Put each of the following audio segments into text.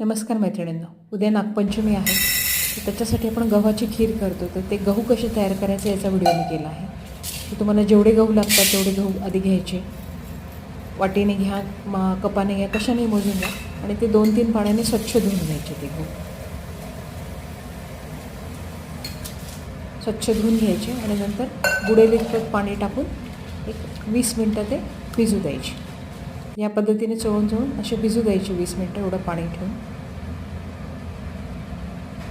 नमस्कार मैत्रिणींनो उद्या नागपंचमी आहे. तर त्याच्यासाठी आपण गव्हाची खीर करतो. तर ते गहू कसे तयार करायचे याचा व्हिडिओ मी केला आहे. तर तुम्हाला जेवढे गहू लागतात तेवढे गहू आधी घ्यायचे. वाटीने घ्या मा कपाने घ्या कशाने मोजून घ्या. आणि ते दोन तीन पाण्याने स्वच्छ धुवून घ्यायचे ते गहू. स्वच्छ धुवून घ्यायचे आणि नंतर बुडेल इतपत पाणी टाकून एक वीस मिनटं ते भिजू द्यायची. या पद्धतीने चोळून चोळून असे भिजू द्यायचे वीस मिनटं एवढं पाणी ठेवून.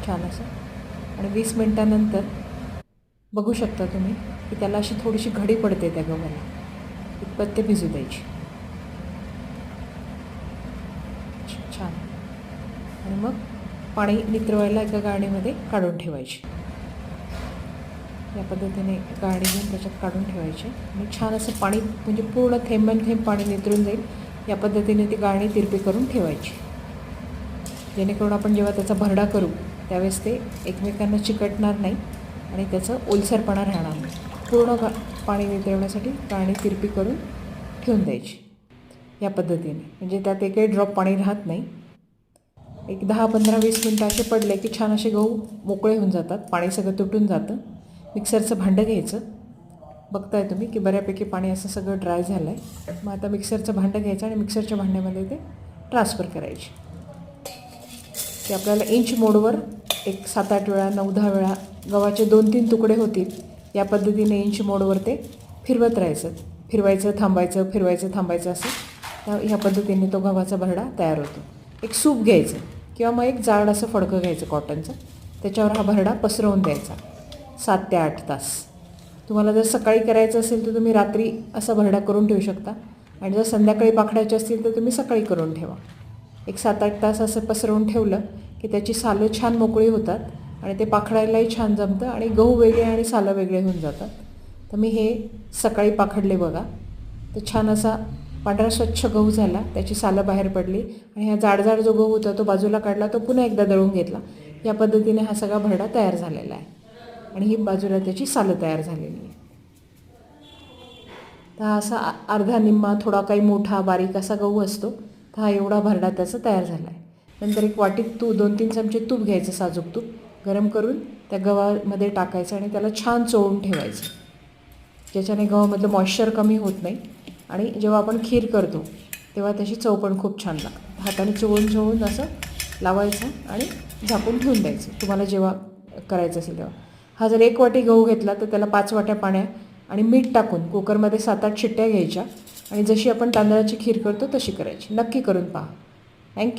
छान असं आणि वीस मिनटानंतर बघू शकता तुम्ही की त्याला अशी थोडीशी घडी पडते त्या गव्हाला. इतपत ते भिजू द्यायची. छान. आणि मग पाणी नित्रवायला एका गाळणीमध्ये काढून ठेवायची. या पद्धतीने गाळणी घेऊन त्याच्यात काढून ठेवायची. आणि छान असं पाणी म्हणजे पूर्ण थेंबन थेंब पाणी नितरून जाईल. या पद्धतीने ती गाळणी तिरपी करून ठेवायची. जेणेकरून आपण जेव्हा त्याचा भरडा करू त्यावेळेस ते एकमेकांना चिकटणार नाही आणि त्याचं ओलसरपणा राहणार नाही. पूर्ण गा पाणी नितरवण्यासाठी पाणी तिरपी करून ठेवून द्यायची. या पद्धतीने. म्हणजे त्यात एकही ड्रॉप पाणी राहत नाही. एक दहा पंधरा वीस मिनटं असे पडले की छान असे गहू मोकळे होऊन जातात. पाणी सगळं तुटून जातं. मिक्सरचं भांडं घ्यायचं. बघताय तुम्ही की बऱ्यापैकी पाणी असं सगळं ड्राय झालं आहे मग आता मिक्सरचं भांडं घ्यायचं आणि मिक्सरच्या भांड्यामध्ये ते ट्रान्सफर करायचे. ते आपल्याला इंच मोडवर एक सात आठ वेळा नऊ दहा वेळा गव्हाचे दोन तीन तुकडे होतील. या पद्धतीने इंच मोडवर ते फिरवत राहायचं. फिरवायचं थांबायचं फिरवायचं थांबायचं असं. त्या- ह्या पद्धतीने तो गव्हाचा भरडा तयार होतो. एक सूप घ्यायचं किंवा मग एक जाड असं फडकं घ्यायचं कॉटनचं. त्याच्यावर हा भरडा पसरवून द्यायचा. सात ते आठ तास. तुम्हाला जर सकाळी करायचं असेल तर तुम्ही रात्री असा भरडा करून ठेवू शकता. आणि जर संध्याकाळी पाखडायचे असतील तर तुम्ही सकाळी करून ठेवा. एक सात आठ तास असं पसरवून ठेवलं की त्याची सालं छान मोकळी होतात आणि ते पाखडायलाही छान जमतं आणि गहू वेगळे आणि सालं वेगळे होऊन जातात. तर मी हे सकाळी पाखडले बघा. तर छान असा पांढरा स्वच्छ गहू झाला. त्याची सालं बाहेर पडली आणि हा जाडजाड जो गहू होता तो बाजूला काढला तो पुन्हा एकदा दळून घेतला. या पद्धतीने हा सगळा भरडा तयार झालेला आहे. आणि ही बाजूला त्याची सालं तयार झालेली आहे. तर हा असा अर्धा निम्मा थोडा काही मोठा बारीक असा गहू असतो. तर हा एवढा भरडा त्याचा तयार झाला आहे. नंतर एक वाटीत तू दोन तीन चमचे तूप घ्यायचं साजूक तूप गरम करून त्या गव्हामध्ये टाकायचं आणि त्याला छान चोळून ठेवायचं. ज्याच्याने गव्हामधलं मॉइश्चर कमी होत नाही आणि जेव्हा आपण खीर करतो तेव्हा त्याची चव पण खूप छान लागते. हाताने चोळून चोळून असं लावायचं आणि झाकून ठेवून द्यायचं. तुम्हाला जेव्हा करायचं असेल तेव्हा. हा जर एक वाटी गहू घेतला तर त्याला पाच वाट्या पाण्या आणि मीठ टाकून कुकरमध्ये सात आठ शिट्ट्या घ्यायच्या आणि जशी आपण तांदळाची खीर करतो तशी करायची. नक्की करून पहा.